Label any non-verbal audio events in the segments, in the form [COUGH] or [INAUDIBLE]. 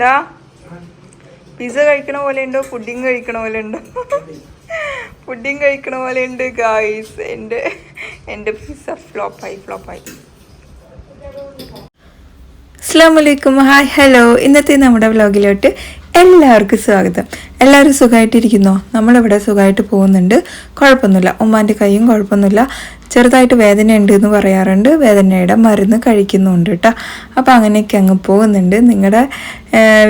ഡാ പിസ കഴിക്കണ പോലെ ഉണ്ടോ? പുഡിങ് കഴിക്കണ പോലെ ഉണ്ടോ? പുഡിങ് കഴിക്കണ പോലെ ഉണ്ട് ഗായ്സ് എന്റെ എന്റെ പിസ ഫ്ലോപ്പായി ഫ്ലോപ്പായി അസ്സാം വലൈക്കും ഹായ് ഹലോ ഇന്നത്തെ നമ്മുടെ വ്ലോഗിലോട്ട് എല്ലാവർക്കും സ്വാഗതം. എല്ലാവരും സുഖമായിട്ടിരിക്കുന്നോ? നമ്മളിവിടെ സുഖമായിട്ട് പോകുന്നുണ്ട്. കുഴപ്പമൊന്നുമില്ല. ഉമ്മാന്റെ കൈയും കുഴപ്പമൊന്നുമില്ല. ചെറുതായിട്ട് വേദന ഉണ്ട് എന്ന് പറയാറുണ്ട്. വേദനയുടെ മരുന്ന് കഴിക്കുന്നുണ്ട് കേട്ടോ. അപ്പോൾ അങ്ങനെയൊക്കെ അങ്ങ് പോകുന്നുണ്ട്. നിങ്ങളുടെ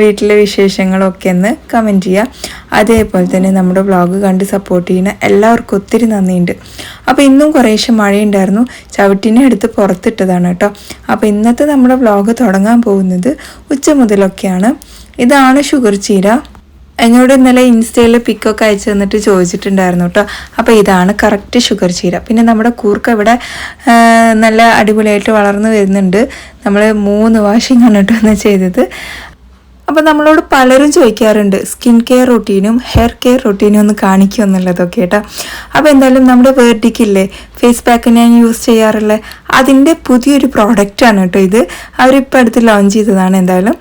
വീട്ടിലെ വിശേഷങ്ങളൊക്കെ ഒന്ന് കമന്റ് ചെയ്യുക അതേപോലെ തന്നെ നമ്മുടെ വ്ളോഗ് കണ്ട് സപ്പോർട്ട് ചെയ്യുന്ന എല്ലാവർക്കും ഒത്തിരി നന്ദിയുണ്ട്. അപ്പോൾ ഇന്നും കുറേശ്ശെ മഴയുണ്ടായിരുന്നു. ചവിട്ടിനെ എടുത്ത് പുറത്തിട്ടതാണ് കേട്ടോ. അപ്പോൾ ഇന്നത്തെ നമ്മുടെ വ്ളോഗ് തുടങ്ങാൻ പോകുന്നത് ഉച്ച മുതലൊക്കെയാണ്. ഇതാണ് ഷുഗർ ചീര. എന്നോട് ഇന്നലെ ഇൻസ്റ്റയിൽ പിക്കൊക്കെ അയച്ചു തന്നിട്ട് ചോദിച്ചിട്ടുണ്ടായിരുന്നു കേട്ടോ അപ്പോൾ ഇതാണ് കറക്റ്റ് ഷുഗർ ചീര. പിന്നെ നമ്മുടെ കൂർക്ക ഇവിടെ നല്ല അടിപൊളിയായിട്ട് വളർന്നു വരുന്നുണ്ട്. നമ്മൾ മൂന്ന് വാഷിംഗ് ആണ് കേട്ടോ ചെയ്തത്. അപ്പോൾ നമ്മളോട് പലരും ചോദിക്കാറുണ്ട് സ്കിൻ കെയർ റൊട്ടീനും ഹെയർ കെയർ റൊട്ടീനും ഒന്ന് കാണിക്കുക എന്നുള്ളതൊക്കെ കേട്ടോ അപ്പോൾ എന്തായാലും നമ്മുടെ വേർഡിക്കില്ലേ ഫേസ് പാക്ക് ഞാൻ യൂസ് ചെയ്യാറുള്ളത് അതിന്റെ പുതിയൊരു പ്രോഡക്റ്റാണ് കേട്ടോ ഇത്. അവരിപ്പോൾ അടുത്ത് ലോഞ്ച് ചെയ്തതാണ് എന്തായാലും.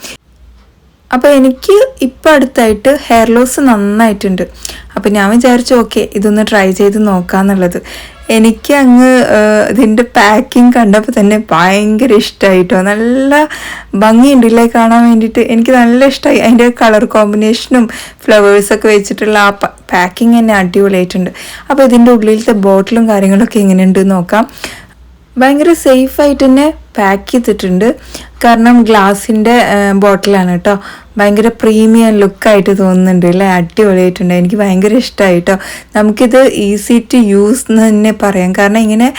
അപ്പോൾ എനിക്ക് ഇപ്പം അടുത്തായിട്ട് ഹെയർ ലോസ് നന്നായിട്ടുണ്ട്. അപ്പോൾ ഞാൻ വിചാരിച്ചു ഓക്കെ ഇതൊന്ന് ട്രൈ ചെയ്ത് നോക്കാന്നുള്ളത്. എനിക്ക് അങ്ങ് ഇതിന്റെ പാക്കിംഗ് കണ്ടപ്പോൾ തന്നെ ഭയങ്കര ഇഷ്ടമായിട്ടോ നല്ല ഭംഗിയുണ്ടല്ലേ കാണാൻ വേണ്ടിയിട്ട്. എനിക്ക് നല്ല ഇഷ്ടമായി അതിന്റെ കളർ കോമ്പിനേഷനും ഫ്ലവേഴ്സൊക്കെ വെച്ചിട്ടുള്ള ആ പാക്കിംഗ് തന്നെ അടിപൊളിയായിട്ടുണ്ട്. അപ്പോൾ ഇതിന്റെ ഉള്ളിലത്തെ ബോട്ടിലും കാര്യങ്ങളൊക്കെ എങ്ങനെയുണ്ട് നോക്കാം. ഭയങ്കര സേഫ് ആയിട്ട് തന്നെ പാക്ക് ചെയ്തിട്ടുണ്ട്. കാരണം ഗ്ലാസിന്റെ ബോട്ടിലാണ് കേട്ടോ ഭയങ്കര പ്രീമിയം ലുക്കായിട്ട് തോന്നുന്നുണ്ട് അല്ലേ അടിപൊളിയായിട്ടുണ്ട്. എനിക്ക് ഭയങ്കര ഇഷ്ടമായി കേട്ടോ നമുക്കിത് ഈസി ടു യൂസ് എന്ന് തന്നെ പറയാം. കാരണം ഇങ്ങനെ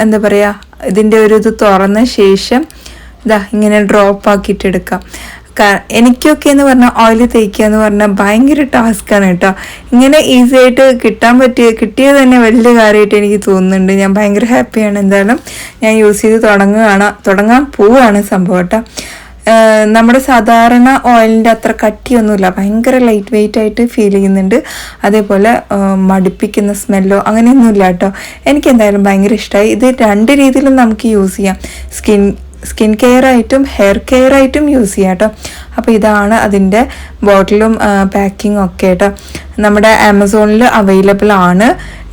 എന്താ പറയുക ഇതിന്റെ ഒരു ഇത് തുറന്ന ശേഷം ഇതാ ഇങ്ങനെ ഡ്രോപ്പ് ആക്കിയിട്ട് എടുക്കാം. കാ- എനിക്കൊക്കെ എന്ന് പറഞ്ഞാൽ ഓയിൽ തേക്കുക എന്ന് പറഞ്ഞാൽ ഭയങ്കര ടാസ്ക്കാണ് കേട്ടോ. ഇങ്ങനെ ഈസി ആയിട്ട് കിട്ടാൻ പറ്റിയ കിട്ടിയത് തന്നെ വലിയ കാര്യമായിട്ട് എനിക്ക് തോന്നുന്നുണ്ട്. ഞാൻ ഭയങ്കര ഹാപ്പിയാണ് എന്തായാലും ഞാൻ യൂസ് ചെയ്ത് തുടങ്ങുകയാണ് തുടങ്ങാൻ പോവുകയാണ് സംഭവം കേട്ടോ. നമ്മുടെ സാധാരണ ഓയിലിന്റെ അത്ര കട്ടിയൊന്നുമില്ല. ഭയങ്കര ലൈറ്റ് വെയിറ്റ് ആയിട്ട് ഫീൽ ചെയ്യുന്നുണ്ട്. അതേപോലെ മടുപ്പിക്കുന്ന സ്മെല്ലോ അങ്ങനെയൊന്നുമില്ല കേട്ടോ. എനിക്ക് എന്തായാലും ഭയങ്കര ഇഷ്ടമായി ഇത് രണ്ട് രീതിയിലും നമുക്ക് യൂസ് ചെയ്യാം. സ്കിൻ സ്കിൻ കെയർ ആയിട്ടും ഹെയർ കെയർ ആയിട്ടും യൂസ് ചെയ്യാം കേട്ടോ. അപ്പോൾ ഇതാണ് അതിന്റെ ബോട്ടിലും പാക്കിങ്ങും ഒക്കെ കേട്ടോ നമ്മുടെ ആമസോണിൽ അവൈലബിൾ ആണ്.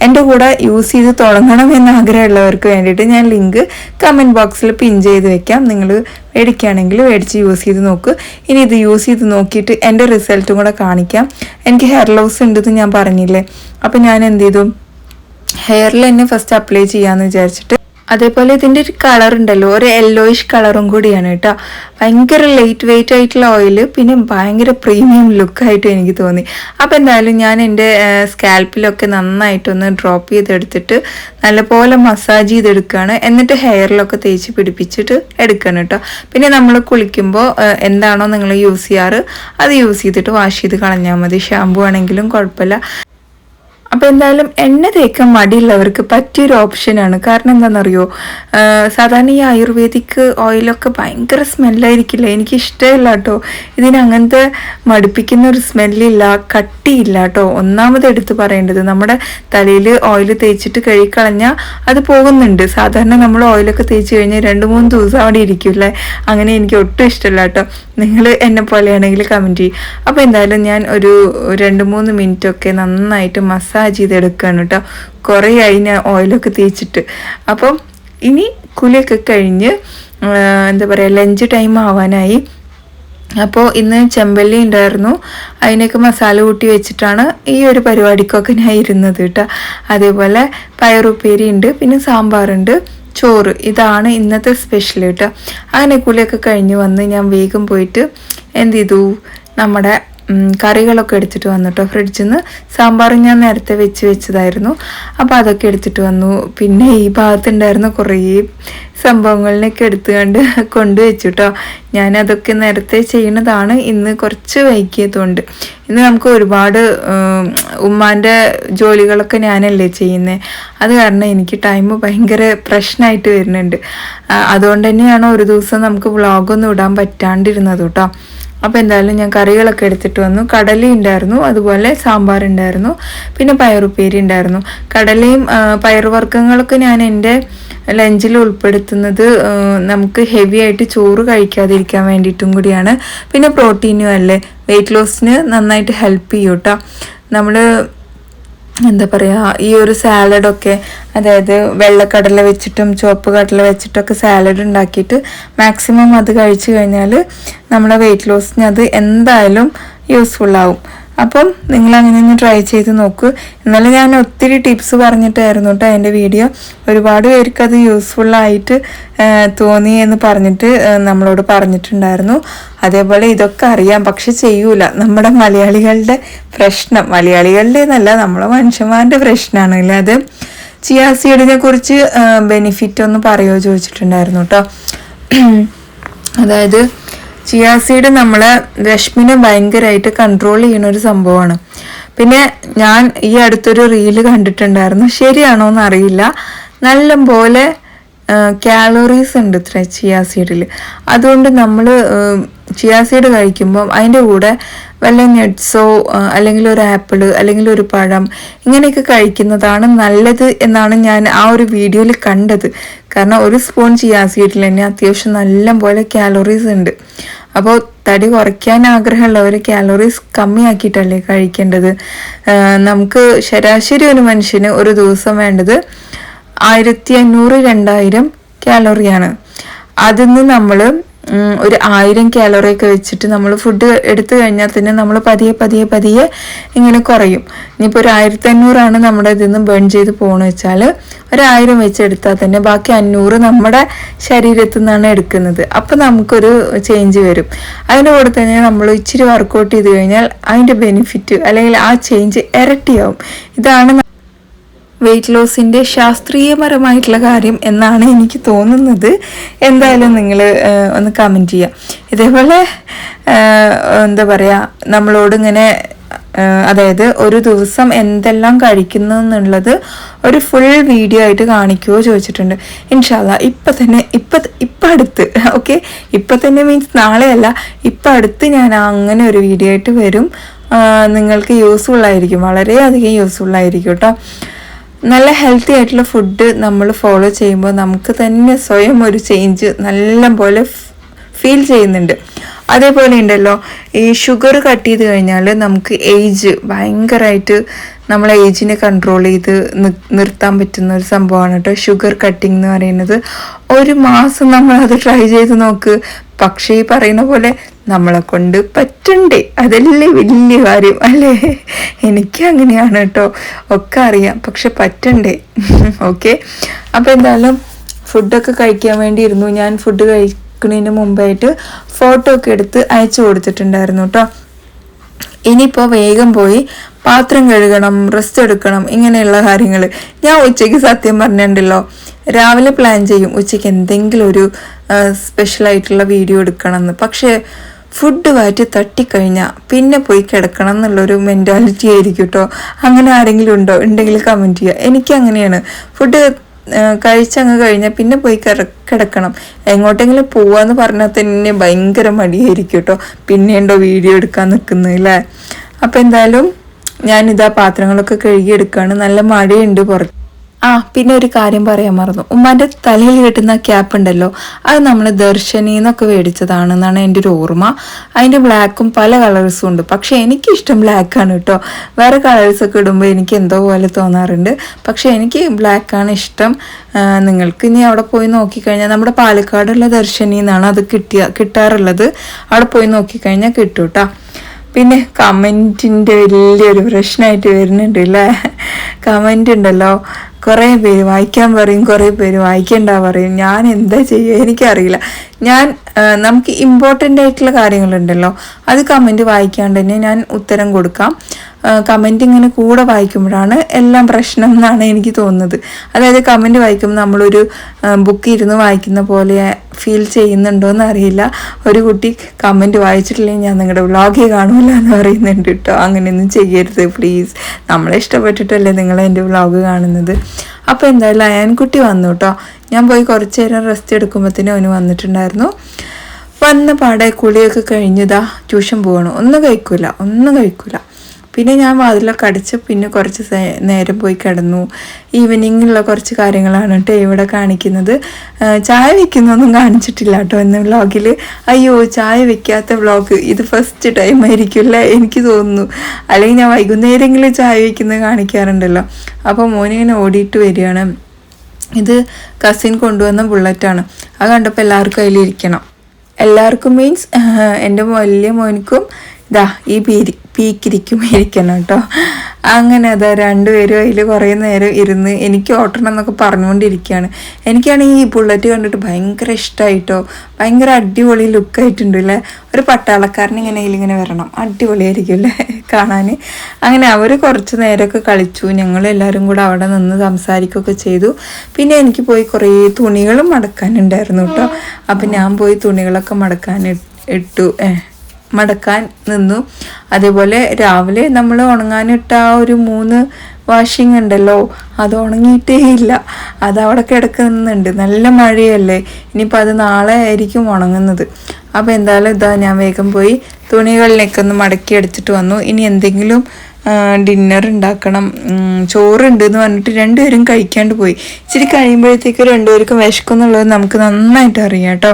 എന്റെ കൂടെ യൂസ് ചെയ്ത് തുടങ്ങണം എന്ന് ആഗ്രഹമുള്ളവർക്ക് വേണ്ടിയിട്ട് ഞാൻ ലിങ്ക് കമന്റ് ബോക്സിൽ പിൻ ചെയ്ത് വെക്കാം. നിങ്ങൾ മേടിക്കുകയാണെങ്കിൽ മേടിച്ച് യൂസ് ചെയ്ത് നോക്ക്. ഇനി ഇത് യൂസ് ചെയ്ത് നോക്കിയിട്ട് എന്റെ റിസൾട്ടും കൂടെ കാണിക്കാം. എനിക്ക് ഹെയർ ലോസ് ഉണ്ടെന്ന് ഞാൻ പറഞ്ഞില്ലേ? അപ്പോൾ ഞാൻ എന്ത് ചെയ്തു? ഹെയറിൽ തന്നെ ഫസ്റ്റ് അപ്ലൈ ചെയ്യാമെന്ന് വിചാരിച്ചിട്ട് അതേപോലെ ഇതിന്റെ ഒരു കളർ ഉണ്ടല്ലോ. ഒരു യെല്ലോയിഷ് കളറും കൂടിയാണ് കേട്ടോ. ഭയങ്കര ലൈറ്റ് വെയിറ്റ് ആയിട്ടുള്ള ഓയിൽ പിന്നെ ഭയങ്കര പ്രീമിയം ലുക്കായിട്ട് എനിക്ക് തോന്നി. അപ്പോൾ എന്തായാലും ഞാൻ എന്റെ സ്കാൽപ്പിലൊക്കെ നന്നായിട്ടൊന്ന് ഡ്രോപ്പ് ചെയ്തെടുത്തിട്ട് നല്ലപോലെ മസാജ് ചെയ്തെടുക്കുകയാണ് എന്നിട്ട് ഹെയറിലൊക്കെ തേച്ച് പിടിപ്പിച്ചിട്ട് എടുക്കണം കേട്ടോ. പിന്നെ നമ്മൾ കുളിക്കുമ്പോൾ എന്താണോ നിങ്ങൾ യൂസ് ചെയ്യാറ് അത് യൂസ് ചെയ്തിട്ട് വാഷ് ചെയ്ത് കളഞ്ഞാൽ മതി. ഷാമ്പു ആണെങ്കിലും കുഴപ്പമില്ല. അപ്പോൾ എന്തായാലും എണ്ണ തേക്കാൻ മടിയുള്ളവർക്ക് പറ്റിയൊരു ഓപ്ഷനാണ് കാരണം എന്താണെന്നറിയോ? സാധാരണ ഈ ആയുർവേദിക് ഓയിലൊക്കെ ഭയങ്കര സ്മെല്ലായിരിക്കില്ല എനിക്ക് ഇഷ്ടമില്ല കേട്ടോ. ഇതിന് അങ്ങനത്തെ മടുപ്പിക്കുന്ന ഒരു സ്മെല്ലില്ല കട്ടിയില്ല കേട്ടോ. ഒന്നാമത് എടുത്ത് പറയേണ്ടത് നമ്മുടെ തലയിൽ ഓയിൽ തേച്ചിട്ട് കഴുകിക്കളഞ്ഞാൽ അത് പോകുന്നുണ്ട്. സാധാരണ നമ്മൾ ഓയിലൊക്കെ തേച്ച് കഴിഞ്ഞാൽ രണ്ട് മൂന്ന് ദിവസം അവിടെ ഇരിക്കില്ലേ അങ്ങനെ എനിക്ക് ഒട്ടും ഇഷ്ടമില്ല കേട്ടോ. നിങ്ങൾ എന്നെ പോലെയാണെങ്കിൽ കമന്റ് ചെയ്യും. അപ്പോൾ എന്തായാലും ഞാൻ ഒരു രണ്ട് മൂന്ന് മിനിറ്റൊക്കെ നന്നായിട്ട് മസാജ് ചെയ്തെടുക്കുകയാണ് കേട്ടോ കുറേ ഞാൻ ഓയിലൊക്കെ തേച്ചിട്ട്. അപ്പം ഇനി കുലിയൊക്കെ കഴിഞ്ഞ് എന്താ പറയുക ലഞ്ച് ടൈം ആവാനായി. അപ്പോൾ ഇന്ന് ചെമ്പല്ലി ഉണ്ടായിരുന്നു. അതിനൊക്കെ മസാല കൂട്ടി വെച്ചിട്ടാണ് ഈ ഒരു പരിപാടിക്കൊക്കെ ഞാൻ ഇരുന്നത് കേട്ടോ അതേപോലെ പയറുപ്പേരി ഉണ്ട് പിന്നെ സാമ്പാറുണ്ട് ചോറ്. ഇതാണ് ഇന്നത്തെ സ്പെഷ്യൽ കേട്ടോ അങ്ങനെ കുളിയൊക്കെ കഴിഞ്ഞ് വന്ന് ഞാൻ വേഗം പോയിട്ട് എന്ത് ചെയ്തു? നമ്മുടെ കറികളൊക്കെ എടുത്തിട്ട് വന്നു കേട്ടോ ഫ്രിഡ്ജിൽ നിന്ന് സാമ്പാർ ഞാൻ നേരത്തെ വെച്ച് വെച്ചതായിരുന്നു. അപ്പോൾ അതൊക്കെ എടുത്തിട്ട് വന്നു. പിന്നെ ഈ ഭാഗത്തുണ്ടായിരുന്ന കുറേ സംഭവങ്ങളിനൊക്കെ എടുത്തുകൊണ്ട് കൊണ്ടുവച്ചു കേട്ടോ ഞാനതൊക്കെ നേരത്തെ ചെയ്യുന്നതാണ്. ഇന്ന് കുറച്ച് വൈകിയതുകൊണ്ട്. ഇന്ന് നമുക്ക് ഒരുപാട് ഉമ്മാന്റെ ജോലികളൊക്കെ ഞാനല്ലേ ചെയ്യുന്നത് അത് കാരണം എനിക്ക് ടൈം ഭയങ്കര പ്രശ്നമായിട്ട് വരുന്നുണ്ട്. അതുകൊണ്ട് തന്നെയാണ് ഒരു ദിവസം നമുക്ക് വ്ളോഗൊന്നും ഇടാൻ പറ്റാണ്ടിരുന്നത് കേട്ടോ. അപ്പോൾ എന്തായാലും ഞാൻ കറികളൊക്കെ എടുത്തിട്ട് വന്നു. കടല ഉണ്ടായിരുന്നു അതുപോലെ സാമ്പാർ ഉണ്ടായിരുന്നു പിന്നെ പയറുപ്പേരി ഉണ്ടായിരുന്നു. കടലയും പയറുവർഗങ്ങളൊക്കെ ഞാൻ എന്റെ ലഞ്ചിൽ ഉൾപ്പെടുത്തുന്നത് നമുക്ക് ഹെവി ആയിട്ട് ചോറ് കഴിക്കാതിരിക്കാൻ വേണ്ടിയിട്ടും കൂടിയാണ്. പിന്നെ പ്രോട്ടീനും അല്ലേ? വെയിറ്റ് ലോസിന് നന്നായിട്ട് ഹെൽപ്പ് ചെയ്യൂട്ടോ. നമ്മൾ എന്താ പറയുക ഈ ഒരു സാലഡൊക്കെ അതായത് വെള്ളക്കടല വെച്ചിട്ടും ചുവപ്പ് കടല വെച്ചിട്ടൊക്കെ സാലഡ് ഉണ്ടാക്കിയിട്ട് മാക്സിമം അത് കഴിച്ചു കഴിഞ്ഞാൽ നമ്മുടെ വെയിറ്റ് ലോസിന് അത് എന്തായാലും യൂസ്ഫുൾ ആവും. അപ്പം നിങ്ങൾ അങ്ങനെ ഒന്ന് ട്രൈ ചെയ്ത് നോക്കൂ. എന്നാലും ഞാൻ ഒത്തിരി ടിപ്സ് പറഞ്ഞിട്ടായിരുന്നു കേട്ടോ എന്റെ വീഡിയോ ഒരുപാട് പേർക്ക് അത് യൂസ്ഫുള്ളായിട്ട് തോന്നി എന്ന് പറഞ്ഞിട്ട് നമ്മളോട് പറഞ്ഞിട്ടുണ്ടായിരുന്നു. അതേപോലെ ഇതൊക്കെ അറിയാം പക്ഷെ ചെയ്യൂല. നമ്മുടെ മലയാളികളുടെ പ്രശ്നം. മലയാളികളുടെ എന്നല്ല നമ്മളെ മനുഷ്യന്മാരുടെ പ്രശ്നമാണ് അല്ലേ അത്? ചിയാ സീഡിനെ കുറിച്ച് ബെനിഫിറ്റ് ഒന്ന് പറയുമോ ചോദിച്ചിട്ടുണ്ടായിരുന്നു കേട്ടോ അതായത് ചിയാ സീഡ് നമ്മളെ രശ്മിനെ ഭയങ്കരമായിട്ട് കൺട്രോൾ ചെയ്യുന്ന ഒരു സംഭവമാണ്. പിന്നെ ഞാൻ ഈ അടുത്തൊരു റീൽ കണ്ടിട്ടുണ്ടായിരുന്നു. ശരിയാണോ എന്ന് അറിയില്ല. നല്ല പോലെ കാലോറീസ് ഉണ്ട് ഇത്ര ചിയാ സീഡിൽ അതുകൊണ്ട് നമ്മൾ ചിയാ സീഡ് കഴിക്കുമ്പം അതിന്റെ കൂടെ വല്ല നട്ട്സോ അല്ലെങ്കിൽ ഒരു ആപ്പിൾ അല്ലെങ്കിൽ ഒരു പഴം ഇങ്ങനെയൊക്കെ കഴിക്കുന്നതാണ് നല്ലത് എന്നാണ് ഞാൻ ആ ഒരു വീഡിയോയിൽ കണ്ടത്. കാരണം ഒരു സ്പൂൺ ചിയാ സീഡിൽ തന്നെ അത്യാവശ്യം നല്ല പോലെ കാലോറീസ് ഉണ്ട്. അപ്പോൾ തടി കുറയ്ക്കാൻ ആഗ്രഹമുള്ളവർ കാലോറീസ് കമ്മിയാക്കിയിട്ടല്ലേ കഴിക്കേണ്ടത്? നമുക്ക് ശരാശരി ഒരു മനുഷ്യന് ഒരു ദിവസം വേണ്ടത് ആയിരത്തി അഞ്ഞൂറ് രണ്ടായിരം കാലോറിയാണ്. അതിൽ നിന്ന് നമ്മൾ ഒരു ആയിരം കാലോറി ഒക്കെ വെച്ചിട്ട് നമ്മൾ ഫുഡ് എടുത്തു കഴിഞ്ഞാൽ തന്നെ നമ്മൾ പതിയെ പതിയെ പതിയെ ഇങ്ങനെ കുറയും. ഇനിയിപ്പോൾ ഒരു ആയിരത്തി അഞ്ഞൂറാണ് നമ്മുടെ ഇതിൽ നിന്ന് ബേൺ ചെയ്ത് പോകണമെന്ന് വെച്ചാൽ ഒരായിരം വെച്ചെടുത്താൽ തന്നെ ബാക്കി അഞ്ഞൂറ് നമ്മുടെ ശരീരത്തിൽ നിന്നാണ് എടുക്കുന്നത്. അപ്പം നമുക്കൊരു ചേഞ്ച് വരും. അതിന്റെ കൂടെ തന്നെ നമ്മൾ ഇച്ചിരി വർക്കൗട്ട് ചെയ്ത് കഴിഞ്ഞാൽ അതിന്റെ ബെനിഫിറ്റ് അല്ലെങ്കിൽ ആ ചേഞ്ച് ഇരട്ടിയാവും. ഇതാണ് വെയിറ്റ് ലോസിന്റെ ശാസ്ത്രീയപരമായിട്ടുള്ള കാര്യം എന്നാണ് എനിക്ക് തോന്നുന്നത്. എന്തായാലും നിങ്ങൾ ഒന്ന് കമന്റ് ചെയ്യുക ഇതേപോലെ എന്താ പറയുക നമ്മളോട് ഇങ്ങനെ അതായത് ഒരു ദിവസം എന്തെല്ലാം കഴിക്കുന്നു എന്നുള്ളത് ഒരു ഫുൾ വീഡിയോ ആയിട്ട് കാണിക്കുമോ ചോദിച്ചിട്ടുണ്ട്. ഇൻഷാല്ല ഇപ്പം തന്നെ ഇപ്പം ഇപ്പം അടുത്ത് ഓക്കെ ഇപ്പം തന്നെ മീൻസ് നാളെയല്ല ഇപ്പം അടുത്ത് ഞാൻ അങ്ങനെ ഒരു വീഡിയോ ആയിട്ട് വരും. നിങ്ങൾക്ക് യൂസ്ഫുൾ ആയിരിക്കും വളരെയധികം യൂസ്ഫുൾ ആയിരിക്കും കേട്ടോ നല്ല ഹെൽത്തി ആയിട്ടുള്ള ഫുഡ് നമ്മൾ ഫോളോ ചെയ്യുമ്പോൾ നമുക്ക് തന്നെ സ്വയം ഒരു ചേഞ്ച് നല്ല പോലെ ഫീൽ ചെയ്യുന്നുണ്ട്. അതേപോലെ ഉണ്ടല്ലോ ഈ ഷുഗർ കട്ട് ചെയ്ത് കഴിഞ്ഞാൽ നമുക്ക് ഏജ് ഭയങ്കരമായിട്ട് നമ്മളെ ഏജിനെ കൺട്രോൾ ചെയ്ത് നിർത്താൻ പറ്റുന്ന ഒരു സംഭവമാണ് കേട്ടോ. ഷുഗർ കട്ടിംഗ് എന്ന് പറയുന്നത്. ഒരു മാസം നമ്മൾ അത് ട്രൈ ചെയ്ത് നോക്ക്. പക്ഷേ ഈ പറയുന്ന പോലെ നമ്മളെ കൊണ്ട് പറ്റണ്ടേ. അതല്ലേ വലിയ കാര്യം അല്ലേ? എനിക്ക് അങ്ങനെയാണ് കേട്ടോ. ഒക്കെ അറിയാം പക്ഷെ പറ്റണ്ടേ? [LAUGHS] ഓക്കെ അപ്പോൾ എന്തായാലും ഫുഡൊക്കെ കഴിക്കാൻ വേണ്ടി ഇരുന്നു. ഞാൻ ഫുഡ് കഴിക്കുന്നതിന് മുമ്പായിട്ട് ഫോട്ടോ ഒക്കെ എടുത്ത് അയച്ചു കൊടുത്തിട്ടുണ്ടായിരുന്നു കേട്ടോ ഇനിയിപ്പോൾ വേഗം പോയി പാത്രം കഴുകണം റെസ്റ്റ് എടുക്കണം ഇങ്ങനെയുള്ള കാര്യങ്ങൾ. ഞാൻ ഉച്ചയ്ക്ക് സത്യം പറഞ്ഞിട്ടുണ്ടല്ലോ രാവിലെ പ്ലാൻ ചെയ്യും ഉച്ചയ്ക്ക് എന്തെങ്കിലും ഒരു സ്പെഷ്യൽ ആയിട്ടുള്ള വീഡിയോ എടുക്കണം എന്ന് പക്ഷേ ഫുഡ് വാറ്റി തട്ടിക്കഴിഞ്ഞാൽ പിന്നെ പോയി കിടക്കണം എന്നുള്ളൊരു മെന്റാലിറ്റി ആയിരിക്കും കേട്ടോ അങ്ങനെ ആരെങ്കിലും ഉണ്ടോ? ഉണ്ടെങ്കിൽ കമന്റ് ചെയ്യുക. എനിക്ക് അങ്ങനെയാണ്. ഫുഡ് കഴിച്ചങ്ങ് കഴിഞ്ഞാൽ പിന്നെ പോയി കിടക്കണം. എങ്ങോട്ടെങ്കിലും പോവാന്ന് പറഞ്ഞാൽ തന്നെ ഭയങ്കര മടിയായിരിക്കും കേട്ടോ പിന്നെയുണ്ടോ വീഡിയോ എടുക്കാൻ നിൽക്കുന്നു അല്ലേ അപ്പം എന്തായാലും ഞാനിതാ പാത്രങ്ങളൊക്കെ കഴുകി എടുക്കുകയാണ് നല്ല മഴയുണ്ട് പുറത്ത്. ആ പിന്നെ ഒരു കാര്യം പറയാൻ മറന്നു. ഉമ്മാന്റെ തലയിൽ കിട്ടുന്ന ക്യാപ്പ് ഉണ്ടല്ലോ അത് നമ്മൾ ദർശനിന്നൊക്കെ മേടിച്ചതാണെന്നാണ് എന്റെ ഒരു ഓർമ്മ. അതിന്റെ ബ്ലാക്കും പല കളേഴ്സും ഉണ്ട്. പക്ഷെ എനിക്കിഷ്ടം ബ്ലാക്കാണ് കേട്ടോ. വേറെ കളേഴ്സൊക്കെ ഇടുമ്പോൾ എനിക്ക് എന്തോ പോലെ തോന്നാറുണ്ട്. പക്ഷെ എനിക്ക് ബ്ലാക്കാണ് ഇഷ്ടം. നിങ്ങൾക്ക് ഇനി അവിടെ പോയി നോക്കിക്കഴിഞ്ഞാൽ നമ്മുടെ പാലക്കാടുള്ള ദർശനി എന്നാണ് അത് കിട്ടിയ കിട്ടാറുള്ളത്. അവിടെ പോയി നോക്കിക്കഴിഞ്ഞാൽ കിട്ടും കേട്ടോ പിന്നെ കമന്റിന്റെ വലിയൊരു പ്രശ്നമായിട്ട് വരുന്നുണ്ട് അല്ലേ കമന്റ് ഉണ്ടല്ലോ. കുറേ പേര് വായിക്കാൻ പറയും കുറേ പേര് വായിക്കണ്ട പറയും. ഞാൻ എന്താ ചെയ്യുക എനിക്കറിയില്ല. ഞാൻ നമുക്ക് ഇമ്പോർട്ടന്റ് ആയിട്ടുള്ള കാര്യങ്ങളുണ്ടല്ലോ. അത് കമന്റ് വായിക്കാണ്ട് തന്നെ ഞാൻ ഉത്തരം കൊടുക്കാം. കമന്റ് ഇങ്ങനെ കൂടെ വായിക്കുമ്പോഴാണ് എല്ലാം പ്രശ്നം എന്നാണ് എനിക്ക് തോന്നുന്നത്. അതായത് കമന്റ് വായിക്കുമ്പോൾ നമ്മളൊരു ബുക്ക് ഇരുന്ന് വായിക്കുന്ന പോലെ ഫീൽ ചെയ്യുന്നുണ്ടോ എന്ന് അറിയില്ല. ഒരു കുട്ടി കമന്റ് വായിച്ചിട്ടില്ലെങ്കിൽ ഞാൻ നിങ്ങളുടെ വ്ളോഗേ കാണൂല എന്ന് പറയുന്നുണ്ട് കേട്ടോ അങ്ങനെയൊന്നും ചെയ്യരുത് പ്ലീസ് നമ്മളെ ഇഷ്ടപ്പെട്ടിട്ടല്ലേ നിങ്ങൾ എന്റെ വ്ളോഗ് കാണുന്നത്. അപ്പോൾ എന്തായാലും അയാൻകുട്ടി വന്നു കേട്ടോ ഞാൻ പോയി കുറച്ച് നേരം റെസ്റ്റ് എടുക്കുമ്പോഴത്തേനും അവന് വന്നിട്ടുണ്ടായിരുന്നു. വന്ന പാടെ കുളിയൊക്കെ കഴിഞ്ഞതാ ട്യൂഷൻ പോകണം ഒന്നും കഴിക്കില്ല ഒന്നും കഴിക്കൂല. പിന്നെ ഞാൻ വാതിലൊക്കെ അടിച്ച് പിന്നെ കുറച്ച് നേരം പോയി കിടന്നു. ഈവനിങ്ങിലുള്ള കുറച്ച് കാര്യങ്ങളാണ് കേട്ടോ ഇവിടെ കാണിക്കുന്നത്. ചായ വെക്കുന്നൊന്നും കാണിച്ചിട്ടില്ല കേട്ടോ എന്ന വ്ളോഗിൽ അയ്യോ ചായ വെക്കാത്ത വ്ളോഗ്. ഇത് ഫസ്റ്റ് ടൈം ആയിരിക്കില്ല എനിക്ക് തോന്നുന്നു. അല്ലെങ്കിൽ ഞാൻ വൈകുന്നേരങ്ങളിൽ ചായ വെക്കുന്നത് കാണിക്കാറുണ്ടല്ലോ. അപ്പോൾ മോനിങ്ങനെ ഓടിയിട്ട് വരികയാണ്. ഇത് കസിൻ കൊണ്ടുവന്ന ബുള്ളറ്റാണ് അത് കണ്ടപ്പോൾ എല്ലാവർക്കും അതിലിരിക്കണം. എല്ലാവർക്കും മീൻസ് എന്റെ വലിയ മോനിക്കും ഇതാ ഈ പീരി. പീക്കിരിക്കും ഇരിക്കണം കേട്ടോ. അങ്ങനെ അതാ രണ്ടുപേരും അതിൽ കുറേ നേരം ഇരുന്ന് എനിക്ക് ഓട്ടണം എന്നൊക്കെ പറഞ്ഞുകൊണ്ടിരിക്കുകയാണ്. എനിക്കാണെങ്കിൽ ഈ ബുള്ളറ്റ് കണ്ടിട്ട് ഭയങ്കര ഇഷ്ടമായിട്ടോ ഭയങ്കര അടിപൊളി ലുക്കായിട്ടുണ്ട് അല്ലേ ഒരു പട്ടാളക്കാരൻ ഇങ്ങനെ ഇതിലിങ്ങനെ വരണം. അടിപൊളിയായിരിക്കും അല്ലേ കാണാൻ അങ്ങനെ അവർ കുറച്ച് നേരമൊക്കെ കളിച്ചു. ഞങ്ങൾ എല്ലാവരും കൂടെ അവിടെ നിന്ന് സംസാരിക്കുകയൊക്കെ ചെയ്തു. പിന്നെ എനിക്ക് പോയി കുറേ തുണികളും മടക്കാനുണ്ടായിരുന്നു കേട്ടോ. അപ്പം ഞാൻ പോയി തുണികളൊക്കെ മടക്കാൻ ഇട്ടു. ഏഹ് മടക്കാൻ നിന്നു. അതേപോലെ രാവിലെ നമ്മൾ ഉണങ്ങാനിട്ട ആ ഒരു മൂന്ന് വാഷിംഗ് ഉണ്ടല്ലോ അത് ഉണങ്ങിയിട്ടേ ഇല്ല. അത് അവിടെ കിടക്കുന്നുണ്ട്. നല്ല മഴയല്ലേ. ഇനിയിപ്പോൾ അത് നാളെ ആയിരിക്കും ഉണങ്ങുന്നത്. അപ്പോൾ എന്തായാലും ഇതാ ഞാൻ വേഗം പോയി തുണികളിലേക്കൊന്ന് മടക്കി അടിച്ചിട്ട് വന്നു. ഇനി എന്തെങ്കിലും ഡിന്നർ ഉണ്ടാക്കണം. ചോറുണ്ട് എന്ന് പറഞ്ഞിട്ട് രണ്ടുപേരും കഴിക്കാണ്ട് പോയി. ഇച്ചിരി കഴിയുമ്പോഴത്തേക്ക് രണ്ടുപേർക്കും വിശക്കുന്നുള്ളത് നമുക്ക് നന്നായിട്ട് അറിയാം കേട്ടോ.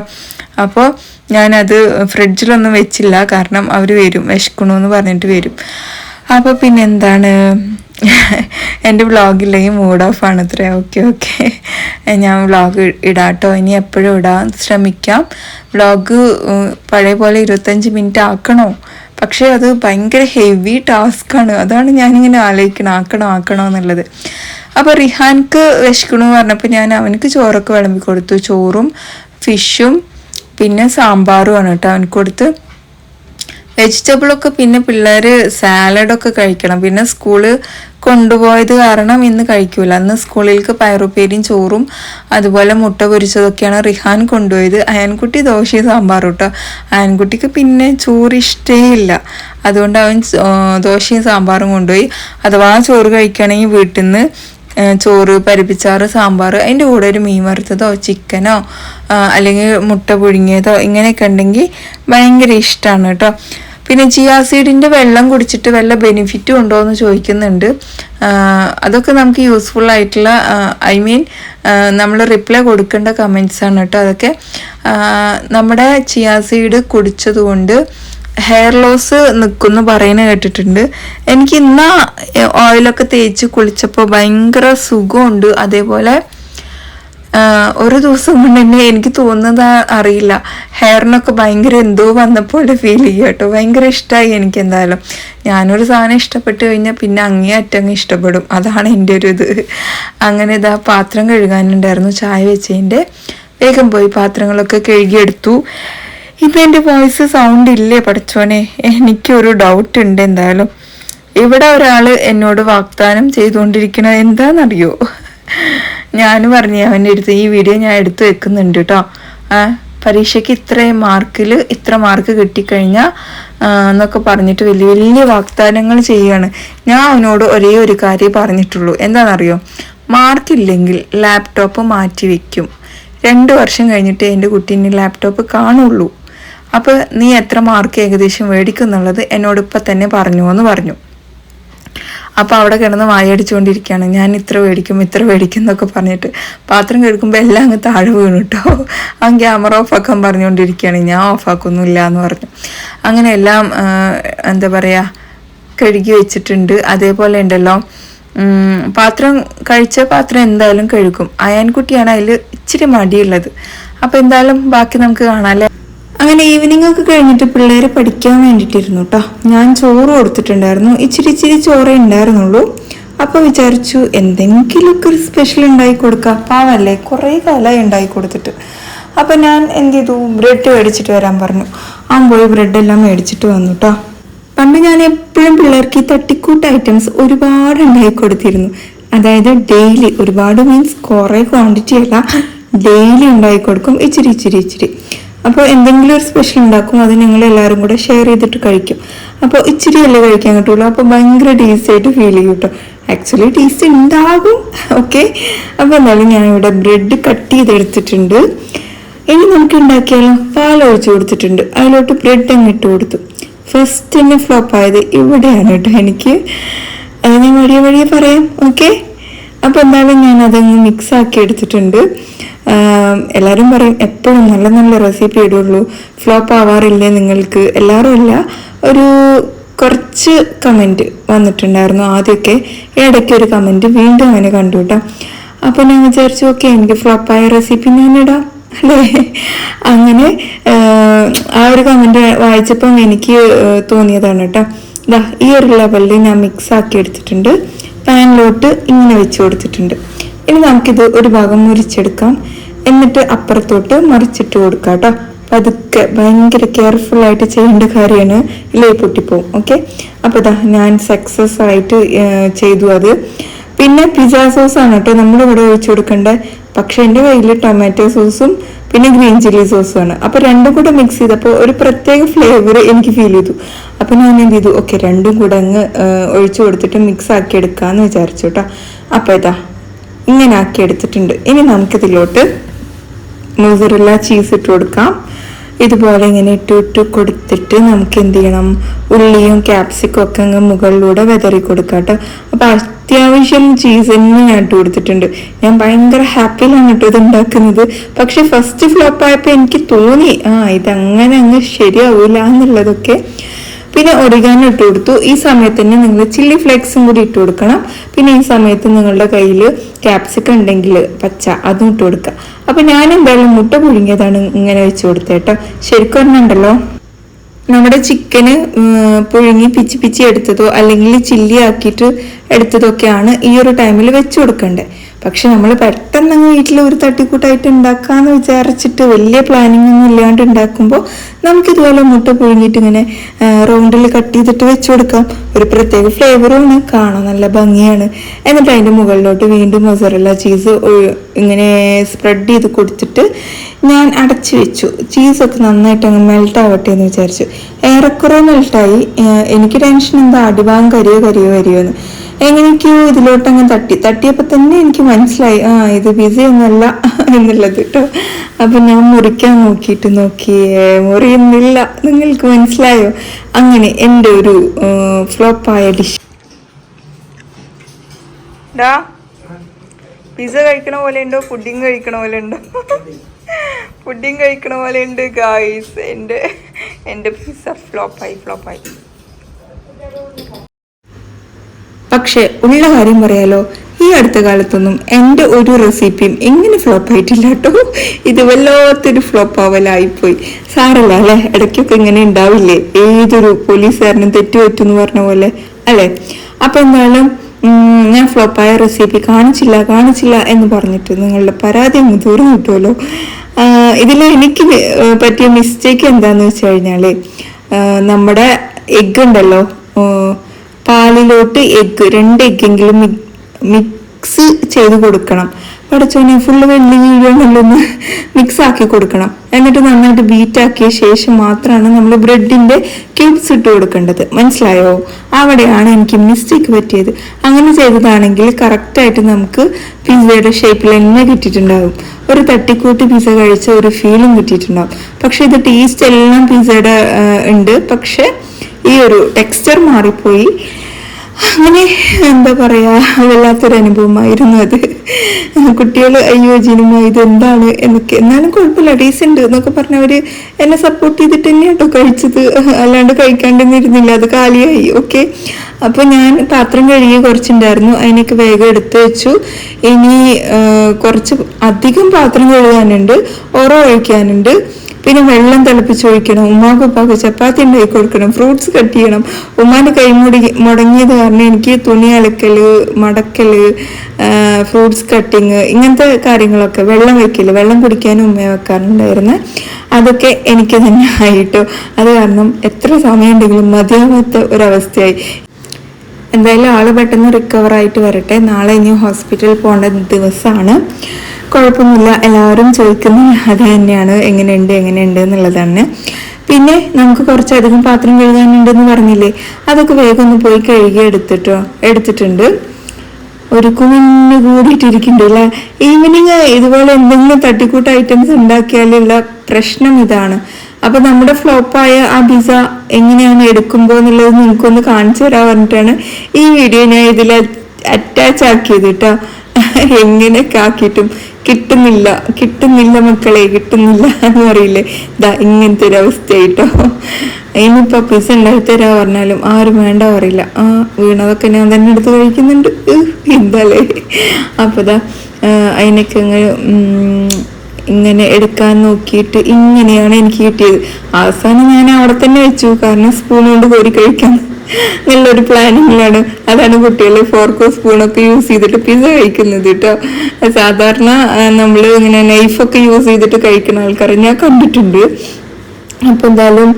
അപ്പോൾ ഞാനത് ഫ്രിഡ്ജിലൊന്നും വെച്ചില്ല കാരണം അവർ വരും വിശക്കണമെന്ന് പറഞ്ഞിട്ട് വരും. അപ്പോൾ പിന്നെ എന്താണ് എന്റെ വ്ളോഗില്ലെങ്കിൽ മൂഡ് ഓഫ് ആണ് അത്ര ഓക്കെ ഓക്കെ. ഞാൻ വ്ളോഗ് ഇടാട്ടോ. ഇനി എപ്പോഴും ഇടാൻ ശ്രമിക്കാം. വ്ളോഗ് പഴയ പോലെ ഇരുപത്തഞ്ച് മിനിറ്റ് ആക്കണോ? പക്ഷേ അത് ഭയങ്കര ഹെവി ടാസ്ക്കാണ് അതാണ് ഞാനിങ്ങനെ ആലോചിക്കണം ആക്കണം ആക്കണോ എന്നുള്ളത്. അപ്പോൾ റിഹാൻക്ക് വിശക്കണമെന്ന് പറഞ്ഞപ്പോൾ ഞാൻ അവനക്ക് ചോറൊക്കെ വിളമ്പി കൊടുത്തു. ചോറും ഫിഷും പിന്നെ സാമ്പാറുമാണ് കേട്ടോ അവനക്ക് കൊടുത്ത്. വെജിറ്റബിളൊക്കെ പിന്നെ പിള്ളേർ സാലഡൊക്കെ കഴിക്കണം. പിന്നെ സ്കൂൾ കൊണ്ടുപോയത് കാരണം ഇന്ന് കഴിക്കൂല. അന്ന് സ്കൂളിലേക്ക് പയറുപ്പേരിയും ചോറും അതുപോലെ മുട്ട പൊരിച്ചതൊക്കെയാണ് റിഹാൻ കൊണ്ടുപോയത്. അയൻകുട്ടി ദോശയും സാമ്പാറും കേട്ടോ അയൻകുട്ടിക്ക് പിന്നെ ചോറ് ഇഷ്ടേ ഇല്ല അതുകൊണ്ട് അവൻ ദോശയും സാമ്പാറും കൊണ്ടുപോയി. അഥവാ ചോറ് കഴിക്കുകയാണെങ്കിൽ വീട്ടിൽ നിന്ന് ചോറ് പരിപ്പിച്ചാറ് സാമ്പാർ അതിന്റെ കൂടെ ഒരു മീൻ വറുത്തതോ ചിക്കനോ അല്ലെങ്കിൽ മുട്ട പുഴുങ്ങിയതോ ഇങ്ങനെയൊക്കെ ഉണ്ടെങ്കിൽ ഭയങ്കര ഇഷ്ടമാണ് കേട്ടോ പിന്നെ ജിയാസീഡിന്റെ വെള്ളം കുടിച്ചിട്ട് വല്ല ബെനിഫിറ്റും ഉണ്ടോ എന്ന് ചോദിക്കുന്നുണ്ട്. അതൊക്കെ നമുക്ക് യൂസ്ഫുൾ ആയിട്ടുള്ള ഐ മീൻ നമ്മൾ റിപ്ലൈ കൊടുക്കേണ്ട കമൻസ് ആണ് കേട്ടോ അതൊക്കെ. നമ്മുടെ ചിയാ സീഡ് കുടിച്ചത് കൊണ്ട് ഹെയർ ലോസ് നിൽക്കുന്നു പറയുന്നത് കേട്ടിട്ടുണ്ട്. എനിക്ക് ഇന്ന് ഓയിലൊക്കെ തേച്ച് കുളിച്ചപ്പോൾ ഭയങ്കര സുഖമുണ്ട്. അതേപോലെ ഒരു ദിവസം മുന്നേ തന്നെ എനിക്ക് തോന്നുന്നത് അറിയില്ല. ഹെയറിനൊക്കെ ഭയങ്കര എന്തോ വന്നപ്പോലെ ഫീൽ ചെയ്യുക കേട്ടോ. ഭയങ്കര ഇഷ്ടമായി എനിക്ക് എന്തായാലും. ഞാനൊരു സാധനം ഇഷ്ടപ്പെട്ട് കഴിഞ്ഞാൽ പിന്നെ അങ്ങേ അറ്റങ്ങ് ഇഷ്ടപ്പെടും. അതാണ് എന്റെ ഒരു ഇത്. അങ്ങനെ ഇതാ പാത്രം കഴുകാനുണ്ടായിരുന്നു ചായ വെച്ചതിന്റെ. വേഗം പോയി പാത്രങ്ങളൊക്കെ കഴുകിയെടുത്തു. ഇപ്പം എന്റെ വോയിസ് സൗണ്ട് ഇല്ലേ പഠിച്ചോനെ? എനിക്കൊരു ഡൗട്ട് ഉണ്ട് എന്തായാലും. ഇവിടെ ഒരാൾ എന്നോട് വാഗ്ദാനം ചെയ്തുകൊണ്ടിരിക്കണത് എന്താണെന്നറിയോ? ഞാൻ പറഞ്ഞു അവന്റെ അടുത്ത് ഈ വീഡിയോ ഞാൻ എടുത്തു വെക്കുന്നുണ്ട് കേട്ടോ പരീക്ഷയ്ക്ക് ഇത്രയും മാർക്കിൽ ഇത്ര മാർക്ക് കിട്ടിക്കഴിഞ്ഞാൽ എന്നൊക്കെ പറഞ്ഞിട്ട് വലിയ വലിയ വാഗ്ദാനങ്ങൾ ചെയ്യുകയാണ്. ഞാൻ അവനോട് ഒരേ ഒരു കാര്യം പറഞ്ഞിട്ടുള്ളൂ. എന്താണെന്നറിയോ? മാർക്കില്ലെങ്കിൽ ലാപ്ടോപ്പ് മാറ്റി വയ്ക്കും രണ്ട് വർഷം കഴിഞ്ഞിട്ട് എന്റെ കുട്ടീന്റെ ലാപ്ടോപ്പ് കാണുള്ളൂ. അപ്പോൾ നീ എത്ര മാർക്ക് ഏകദേശം മേടിക്കും എന്നുള്ളത് എന്നോട് ഇപ്പം തന്നെ പറഞ്ഞു എന്ന് പറഞ്ഞു. അപ്പോൾ അവിടെ കിടന്ന് വായടിച്ചുകൊണ്ടിരിക്കുകയാണ് ഞാൻ ഇത്ര മേടിക്കും ഇത്ര മേടിക്കും എന്നൊക്കെ പറഞ്ഞിട്ട് പാത്രം കെടുക്കുമ്പോൾ എല്ലാം അങ്ങ് താഴെ വീണു കേട്ടോ ആ ക്യാമറ ഓഫാക്കാൻ പറഞ്ഞുകൊണ്ടിരിക്കുകയാണ് ഞാൻ ഓഫാക്കൊന്നുമില്ല എന്ന് പറഞ്ഞു. അങ്ങനെ എല്ലാം എന്താ പറയുക കഴുകി വെച്ചിട്ടുണ്ട്. അതേപോലെ ഉണ്ടല്ലോ പാത്രം കഴിച്ച പാത്രം എന്തായാലും കഴുകും. അയാൻകുട്ടിയാണ് അതിൽ ഇച്ചിരി മടിയുള്ളത്. അപ്പോൾ എന്തായാലും ബാക്കി നമുക്ക് കാണാമല്ലേ അങ്ങനെ ഈവനിങ് ഒക്കെ കഴിഞ്ഞിട്ട് പിള്ളേരെ പഠിക്കാൻ വേണ്ടിയിട്ടിരുന്നു കേട്ടോ ഞാൻ ചോറ് കൊടുത്തിട്ടുണ്ടായിരുന്നു. ഇച്ചിരി ഇച്ചിരി ചോറേ ഉണ്ടായിരുന്നുള്ളൂ. അപ്പൊ വിചാരിച്ചു എന്തെങ്കിലുമൊക്കെ ഒരു സ്പെഷ്യൽ ഉണ്ടാക്കി കൊടുക്കാം. പാവല്ലേ കുറേ കാലമായി ഉണ്ടാക്കി കൊടുത്തിട്ട്. അപ്പൊ ഞാൻ എന്ത് ചെയ്തു? ബ്രെഡ് മേടിച്ചിട്ട് വരാൻ പറഞ്ഞു. ആ പോയി ബ്രെഡ് എല്ലാം മേടിച്ചിട്ട് വന്നു കേട്ടോ പണ്ട് ഞാൻ എപ്പോഴും പിള്ളേർക്ക് ഈ തട്ടിക്കൂട്ട് ഐറ്റംസ് ഒരുപാട് ഉണ്ടാക്കി കൊടുത്തിരുന്നു. അതായത് ഡെയിലി ഒരുപാട് മീൻസ് കുറേ ക്വാണ്ടിറ്റി അല്ല. ഡെയിലി ഉണ്ടാക്കി കൊടുക്കും. ഇച്ചിരി ഇച്ചിരി ഇച്ചിരി. അപ്പോൾ എന്തെങ്കിലും ഒരു സ്പെഷ്യൽ ഉണ്ടാക്കും അത് ഞങ്ങൾ എല്ലാവരും കൂടെ ഷെയർ ചെയ്തിട്ട് കഴിക്കും. അപ്പോൾ ഇച്ചിരി അല്ലേ കഴിക്കാൻ കിട്ടുള്ളൂ. അപ്പോൾ ഭയങ്കര ടേസ്റ്റ് ആയിട്ട് ഫീൽ ചെയ്യും കേട്ടോ ആക്ച്വലി ടേസ്റ്റ് ഉണ്ടാകും ഓക്കെ അപ്പോൾ എന്നാലും ഞാൻ ഇവിടെ ബ്രെഡ് കട്ട് ചെയ്തെടുത്തിട്ടുണ്ട്. ഇനി നമുക്ക് ഉണ്ടാക്കിയാലോ? പാൽ ഒഴിച്ചു കൊടുത്തിട്ടുണ്ട്. അതിലോട്ട് ബ്രെഡ് അങ്ങ് ഇട്ട് കൊടുത്തു. ഫസ്റ്റ് തന്നെ ഫ്ലോപ്പ് ആയത് ഇവിടെയാണ് കേട്ടോ എനിക്ക്. അത് ഞാൻ വഴിയെ വഴിയെ പറയാം. ഓക്കെ അപ്പോൾ എന്തായാലും മിക്സ് ആക്കി എടുത്തിട്ടുണ്ട്. എല്ലാവരും പറയും എപ്പോഴും നല്ല നല്ല റെസിപ്പി ഇടുള്ളൂ. ഫ്ലോപ്പ് ആവാറില്ലേ നിങ്ങൾക്ക്. എല്ലാവരും അല്ല ഒരു കുറച്ച് കമന്റ് വന്നിട്ടുണ്ടായിരുന്നു ആദ്യമൊക്കെ. ഇടയ്ക്ക് ഒരു കമന്റ് വീണ്ടും അങ്ങനെ കണ്ടു കേട്ടോ. അപ്പോൾ ഞാൻ വിചാരിച്ചു ഓക്കെ എനിക്ക് ഫ്ലോപ്പായ റെസിപ്പി ഞാനിടാം അല്ലേ? അങ്ങനെ ആ ഒരു കമന്റ് വായിച്ചപ്പം എനിക്ക് തോന്നിയതാണ് കേട്ടോ. ഇതാ ഈ ഒരു ലെവലിൽ ഞാൻ മിക്സ് ആക്കി എടുത്തിട്ടുണ്ട്. പാനിലോട്ട് ഇങ്ങനെ വെച്ച് കൊടുത്തിട്ടുണ്ട്. ഇനി നമുക്കിത് ഒരു ഭാഗം മുരിച്ചെടുക്കാം. എന്നിട്ട് അപ്പുറത്തോട്ട് മറിച്ചിട്ട് കൊടുക്കാം കേട്ടോ. അതൊക്കെ ഭയങ്കര കെയർഫുൾ ആയിട്ട് ചെയ്യേണ്ട കാര്യമാണ്. ഇല്ലേ പൊട്ടിപ്പോവും. ഓക്കെ അപ്പോൾ ഇതാ ഞാൻ സക്സസ് ആയിട്ട് ചെയ്തു അത്. പിന്നെ പിസ സോസാണ് കേട്ടോ നമ്മളിവിടെ ഒഴിച്ചു കൊടുക്കേണ്ടത്. പക്ഷേ എന്റെ കയ്യിൽ ടൊമാറ്റോ സോസും പിന്നെ ഗ്രീൻ ചില്ലി സോസും ആണ്. അപ്പോൾ രണ്ടും കൂടെ മിക്സ് ചെയ്തപ്പോൾ ഒരു പ്രത്യേക ഫ്ലേവർ എനിക്ക് ഫീൽ ചെയ്തു. അപ്പോൾ ഞാൻ എന്ത് ചെയ്തു? ഓക്കെ രണ്ടും കൂടെ അങ്ങ് ഒഴിച്ചു കൊടുത്തിട്ട് മിക്സ് ആക്കി എടുക്കാമെന്ന് വിചാരിച്ചു കേട്ടോ അപ്പോൾ ഇതാ ഇങ്ങനെ ആക്കി എടുത്തിട്ടുണ്ട്. ഇനി നമുക്കിതിലോട്ട് മോസറല്ല ചീസ് ഇട്ട് കൊടുക്കാം. ഇതുപോലെ ഇങ്ങനെ ഇട്ട് കൊടുത്തിട്ട് നമുക്ക് എന്ത് ചെയ്യണം? ഉള്ളിയും ക്യാപ്സിക്കും ഒക്കെ അങ്ങ് മുകളിലൂടെ വിതറി കൊടുക്കാം കേട്ടോ. അപ്പൊ അത്യാവശ്യം ചീസ് തന്നെ ഞാൻ ഇട്ട് കൊടുത്തിട്ടുണ്ട്. ഞാൻ ഭയങ്കര ഹാപ്പിയിലാണ് കേട്ടോ ഇത് ഉണ്ടാക്കുന്നത്. പക്ഷെ ഫസ്റ്റ് ഫ്ലോപ്പ് ആയപ്പോൾ എനിക്ക് തോന്നി ആ ഇതങ്ങനെ അങ്ങ് ശരിയാവൂല എന്നുള്ളതൊക്കെ. പിന്നെ ഒറിഗാനോ ഇട്ട് കൊടുത്തു. ഈ സമയത്ത് തന്നെ നിങ്ങൾ ചില്ലി ഫ്ലേക്സും കൂടി ഇട്ട് കൊടുക്കണം. പിന്നെ ഈ സമയത്ത് നിങ്ങളുടെ കയ്യിൽ ക്യാപ്സിക്കം ഉണ്ടെങ്കിൽ പച്ച അതും ഇട്ട് കൊടുക്കുക. അപ്പം ഞാൻ എന്തായാലും മുട്ട പുഴുങ്ങിയതാണ് ഇങ്ങനെ വെച്ച് കൊടുത്തേട്ടോ ശരിക്കും പറഞ്ഞുണ്ടല്ലോ നമ്മുടെ ചിക്കന് പുഴുങ്ങി പിച്ചി പിച്ചി എടുത്തതോ അല്ലെങ്കിൽ ചില്ലി ആക്കിയിട്ട് എടുത്തതൊക്കെയാണ് ഈ ഒരു ടൈമിൽ വെച്ച് കൊടുക്കേണ്ടത് പക്ഷെ നമ്മൾ പെട്ടെന്ന് അങ്ങ് വീട്ടിൽ ഒരു തട്ടിക്കൂട്ടായിട്ട് ഉണ്ടാക്കാന്ന് വിചാരിച്ചിട്ട് വലിയ പ്ലാനിങ് ഒന്നും ഇല്ലാണ്ട് ഉണ്ടാക്കുമ്പോൾ നമുക്കിതുപോലെ മുട്ട പുഴുങ്ങിയിട്ട് ഇങ്ങനെ റൗണ്ടിൽ കട്ട് ചെയ്തിട്ട് വെച്ച് കൊടുക്കാം. ഒരു പ്രത്യേക ഫ്ലേവറുമാണ് കാണാൻ നല്ല ഭംഗിയാണ്. എന്നിട്ട് അതിന്റെ മുകളിലോട്ട് വീണ്ടും മൊസറല്ല ചീസ് ഇങ്ങനെ സ്പ്രെഡ് ചെയ്ത് കൊടുത്തിട്ട് ഞാൻ അടച്ചു വെച്ചു. ചീസൊക്കെ നന്നായിട്ട് അങ്ങ് മെൽട്ട് ആവട്ടെ എന്ന് വിചാരിച്ചു. ഏറെക്കുറെ മെൽട്ടായി എനിക്ക് ടെൻഷൻ എന്താ? അടിവാങ് കരിയോ കരിയോ കരിയോ എന്ന് എങ്ങനെയൊക്കെയോ ഇതിലോട്ട് അങ്ങ് തട്ടി. തട്ടിയപ്പോൾ തന്നെ എനിക്ക് മനസ്സിലായി. ആ ഇത് ബിസി ഒന്നല്ല [LAUGHS] എന്നുള്ളത് കേട്ടോ അപ്പൊ ഞാൻ മുറിക്കാൻ നോക്കിയിട്ട് നോക്കിയേ മുറിയുന്നില്ല. നിങ്ങൾക്ക് മനസ്സിലായോ? അങ്ങനെ എന്റെ ഒരു ഫ്ലോപ്പായ ഡിഷ്. ഡാ പിസ കഴിക്കണ പോലെ ഉണ്ടോ? പുഡിങ് കഴിക്കണ പോലെ ഉണ്ടോ? [LAUGHS] പുഡിങ് കഴിക്കണ പോലെ ഉണ്ട് ഗായ്സ് എന്റെ എന്റെ പിസ ഫ്ലോപ്പായി ഫ്ലോപ്പായി. പക്ഷെ ഉള്ള കാര്യം പറയാലോ? ഈ അടുത്ത കാലത്തൊന്നും എന്റെ ഒരു റെസിപ്പിയും എങ്ങനെ ഫ്ലോപ്പ് ആയിട്ടില്ല കേട്ടോ ഇത് വല്ലാത്തൊരു ഫ്ലോപ്പ് ആവലായിപ്പോയി. സാറല്ല അല്ലേ? ഇടയ്ക്കൊക്കെ ഇങ്ങനെ ഉണ്ടാവില്ലേ? ഏതൊരു പോലീസുകാരനും തെറ്റുപറ്റുമെന്ന് പറഞ്ഞ പോലെ അല്ലേ? അപ്പൊ എന്തായാലും ഞാൻ ഫ്ലോപ്പായ റെസിപ്പി കാണിച്ചില്ല കാണിച്ചില്ല എന്ന് പറഞ്ഞിട്ട് നിങ്ങളുടെ പരാതി അങ്ങ് ദൂരം കിട്ടുമല്ലോ ഇതിൽ എനിക്ക് പറ്റിയ മിസ്റ്റേക്ക് എന്താന്ന് വെച്ച് കഴിഞ്ഞാൽ നമ്മുടെ എഗ് ഉണ്ടല്ലോ പാലിലോട്ട് എഗ്ഗ് രണ്ട് എഗ്ഗെങ്കിലും മിക്സ് ചെയ്ത് കൊടുക്കണം. പഠിച്ചോനെ ഫുള്ള് വെള്ളി വീഴണമെന്നൊന്ന് മിക്സ് ആക്കി കൊടുക്കണം. എന്നിട്ട് നന്നായിട്ട് ബീറ്റ് ആക്കിയ ശേഷം മാത്രമാണ് നമ്മൾ ബ്രെഡിന്റെ ക്യൂബ്സ് ഇട്ട് കൊടുക്കേണ്ടത്. മനസ്സിലായോ? അവിടെയാണ് എനിക്ക് മിസ്റ്റേക്ക് പറ്റിയത്. അങ്ങനെ ചെയ്തതാണെങ്കിൽ കറക്റ്റായിട്ട് നമുക്ക് പിസ്സയുടെ ഷേപ്പിൽ തന്നെ കിട്ടിയിട്ടുണ്ടാകും ഒരു തട്ടിക്കൂട്ടി പിസ്സ കഴിച്ച ഒരു ഫീലും കിട്ടിയിട്ടുണ്ടാകും പക്ഷേ ഇത് ടേസ്റ്റ് എല്ലാം പിസ്സയുടെ ഉണ്ട്. പക്ഷെ ഈ ഒരു ടെക്സ്ചർ മാറിപ്പോയി. അങ്ങനെ എന്താ പറയാ വല്ലാത്തൊരു അനുഭവമായിരുന്നു അത്. കുട്ടികൾ അയ്യോ ഇത് എന്താണ് എന്നൊക്കെ. എന്നാലും കുഴപ്പമില്ല ടേസ്റ്റ് എന്നൊക്കെ പറഞ്ഞവര് എന്നെ സപ്പോർട്ട് ചെയ്തിട്ട് തന്നെ കേട്ടോ കഴിച്ചത്. അല്ലാണ്ട് കഴിക്കാണ്ടെന്നിരുന്നില്ല അത് കാലിയായി. ഓക്കെ അപ്പൊ ഞാൻ പാത്രം കഴുകി കുറച്ചുണ്ടായിരുന്നു. അതിനൊക്കെ വേഗം എടുത്തു വെച്ചു. ഇനി കുറച്ച് അധികം പാത്രം കഴുകാനുണ്ട്. ഓറോ ഒഴിക്കാനുണ്ട്. പിന്നെ വെള്ളം തിളപ്പിച്ച് ഒഴിക്കണം ഉമ്മാക്ക് ഉപ്പാക്ക് ചപ്പാത്തി ഉണ്ടാക്കി കൊടുക്കണം. ഫ്രൂട്ട്സ് കട്ട് ചെയ്യണം. ഉമ്മാന്റെ കൈ മുടി മുടങ്ങിയത് കാരണം എനിക്ക് തുണി അലക്കൽ മടക്കൽ ഫ്രൂട്ട്സ് കട്ടിങ് ഇങ്ങനത്തെ കാര്യങ്ങളൊക്കെ വെള്ളം വെക്കില്ല. വെള്ളം കുടിക്കാനും ഉമ്മ വെക്കാറുണ്ടായിരുന്നു അതൊക്കെ എനിക്ക് തന്നെ ആയിട്ടോ. അത് കാരണം എത്ര സമയം ഉണ്ടെങ്കിലും മതിയാവാത്ത ഒരവസ്ഥയായി. എന്തായാലും ആൾ പെട്ടെന്ന് റിക്കവർ ആയിട്ട് വരട്ടെ. നാളെ ഇനി ഹോസ്പിറ്റലിൽ പോകേണ്ട ദിവസമാണ് കുഴപ്പമൊന്നുമില്ല. എല്ലാവരും ചോദിക്കുന്ന അത് തന്നെയാണ്. എങ്ങനെയുണ്ട് എങ്ങനെയുണ്ട് എന്നുള്ളതാണ്. പിന്നെ നമുക്ക് കുറച്ചധികം പാത്രം കഴുകാനുണ്ടെന്ന് പറഞ്ഞില്ലേ? അതൊക്കെ വേഗം ഒന്ന് പോയി കഴുകി എടുത്തിട്ടോ എടുത്തിട്ടുണ്ട്. ഒരു കുഞ്ഞു കൂടിയിട്ടിരിക്കുന്നുണ്ട് അല്ലേ? ഈവനിങ് ഇതുപോലെ എന്തെങ്കിലും തട്ടിക്കൂട്ട് ഐറ്റംസ് ഉണ്ടാക്കിയാലുള്ള പ്രശ്നം ഇതാണ്. അപ്പൊ നമ്മുടെ ഫ്ലോപ്പായ ആ പിസ എങ്ങനെയാണ് എടുക്കുമ്പോ എന്നുള്ളത് നിങ്ങൾക്കൊന്ന് കാണിച്ചു തരാൻ പറഞ്ഞിട്ടാണ് ഈ വീഡിയോ ഞാൻ ഇതിൽ അറ്റാച്ച് ആക്കിയത് കേട്ടോ [LAUGHS] എങ്ങനെയൊക്കെ ആക്കിയിട്ടും കിട്ടുന്നില്ല കിട്ടുന്നില്ല മക്കളെ കിട്ടുന്നില്ല എന്ന് പറയില്ലേ? ഇതാ ഇങ്ങനത്തെ ഒരു അവസ്ഥയായിട്ടോ. ഇനിയിപ്പോ പിസ ഉണ്ടാക്കി തരാ പറഞ്ഞാലും ആരും വേണ്ട പറയില്ല. ആ വീണതൊക്കെ ഞാൻ തന്നെ എടുത്ത് കഴിക്കുന്നുണ്ട്. എന്താലേ? അപ്പൊ ഇതാ അതിനൊക്കെ അങ്ങ് ഉം, ഇങ്ങനെ എടുക്കാൻ നോക്കിയിട്ട് ഇങ്ങനെയാണ് എനിക്ക് കിട്ടിയത്. അവസാനം ഞാൻ അവിടെ തന്നെ വെച്ചു. കാരണം സ്പൂൺ കൊണ്ട് കോരി കഴിക്കാൻ നല്ലൊരു പ്ലാനിങ്ങിലാണ് അതാണ് കുട്ടികൾ ഫോർക്കോ സ്പൂണൊക്കെ യൂസ് ചെയ്തിട്ട് പിസ്സ കഴിക്കുന്നത് കേട്ടോ. സാധാരണ നമ്മൾ ഇങ്ങനെ നൈഫൊക്കെ യൂസ് ചെയ്തിട്ട് കഴിക്കുന്ന ആൾക്കാരെ ഞാൻ കണ്ടിട്ടുണ്ട്. അപ്പൊ എന്തായാലും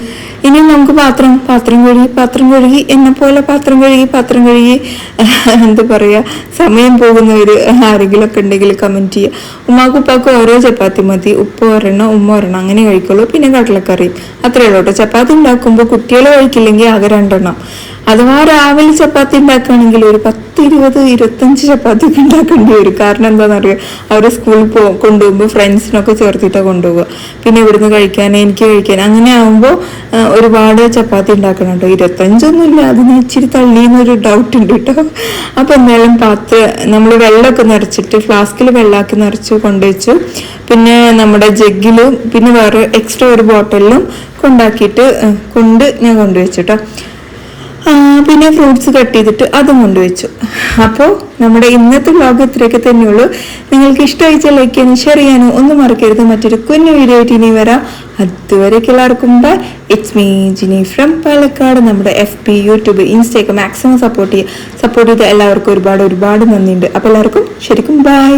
ഇനി നമുക്ക് പാത്രം പാത്രം കഴുകി പാത്രം കഴുകി എന്നെ പോലെ പാത്രം കഴുകി പാത്രം കഴുകി. [LAUGHS] എന്താ പറയാ സമയം പോകുന്നവര് ആരെങ്കിലും ഒക്കെ ഉണ്ടെങ്കിൽ കമന്റ് ചെയ്യുക ഉമ്മാക്കും ഉപ്പാക്കും ഓരോ ചപ്പാത്തി മതി. ഉപ്പ് ഒരെണ്ണം ഉമ്മ ഒരെണ്ണം അങ്ങനെ കഴിക്കുള്ളൂ. പിന്നെ കടലക്കറിയും. അത്രയേ ഉള്ളൂ കേട്ടോ. ചപ്പാത്തി ഉണ്ടാക്കുമ്പോൾ കുട്ടികൾ കഴിക്കില്ലെങ്കിൽ ആകെ രണ്ടെണ്ണം. അഥവാ രാവിലെ ചപ്പാത്തി ഉണ്ടാക്കുകയാണെങ്കിൽ ഒരു പത്ത് ഇരുപത് ഇരുപത്തഞ്ച് ചപ്പാത്തി ഒക്കെ ഉണ്ടാക്കേണ്ടി വരും. കാരണം എന്താണെന്നറിയോ? അവർ സ്കൂളിൽ പോ കൊണ്ടുപോകുമ്പോൾ ഫ്രണ്ട്സിനൊക്കെ ചേർത്തിട്ടാണ് കൊണ്ടുപോകുക പിന്നെ ഇവിടുന്ന് കഴിക്കാൻ എനിക്ക് കഴിക്കാൻ. അങ്ങനെ ആകുമ്പോൾ ഒരുപാട് ചപ്പാത്തി ഉണ്ടാക്കണം കേട്ടോ ഇരുപത്തഞ്ചൊന്നുമില്ല. അതിന് ഇച്ചിരി തള്ളിയെന്നൊരു ഡൗട്ട് ഉണ്ട് കേട്ടോ അപ്പോൾ എന്തായാലും പാത്ര നമ്മൾ വെള്ളമൊക്കെ നിറച്ചിട്ട് ഫ്ലാസ്കിൽ വെള്ളമാക്കി നിറച്ച് കൊണ്ടുവച്ചു. പിന്നെ നമ്മുടെ ജഗ്ഗിലും പിന്നെ വേറെ എക്സ്ട്രാ ഒരു ബോട്ടിലും കൊണ്ടാക്കിയിട്ട് കൊണ്ട് ഞാൻ കൊണ്ടുവച്ചു കേട്ടോ പിന്നെ ഫ്രൂട്ട്സ് കട്ട് ചെയ്തിട്ട് അതും കൊണ്ടുവച്ചു. അപ്പോൾ നമ്മുടെ ഇന്നത്തെ വ്ലോഗ് ഇത്രയൊക്കെ തന്നെയുള്ളൂ നിങ്ങൾക്ക് ഇഷ്ടമായിച്ച ലൈക്ക് ചെയ്യാനും ഷെയർ ചെയ്യാനും ഒന്നും മറക്കരുത്. മറ്റൊരു കുഞ്ഞു വീഡിയോ ആയിട്ട് ഇനി വരാം. അതുവരേക്ക് എല്ലാവർക്കും bye it's me Jini from Palakkad. നമ്മുടെ എഫ് പി യൂട്യൂബ് ഇൻസ്റ്റയൊക്കെ മാക്സിമം സപ്പോർട്ട് ചെയ്യുക സപ്പോർട്ട് ചെയ്ത എല്ലാവർക്കും ഒരുപാട് ഒരുപാട് നന്ദിയുണ്ട്. അപ്പോൾ എല്ലാവർക്കും ശരിക്കും ബൈ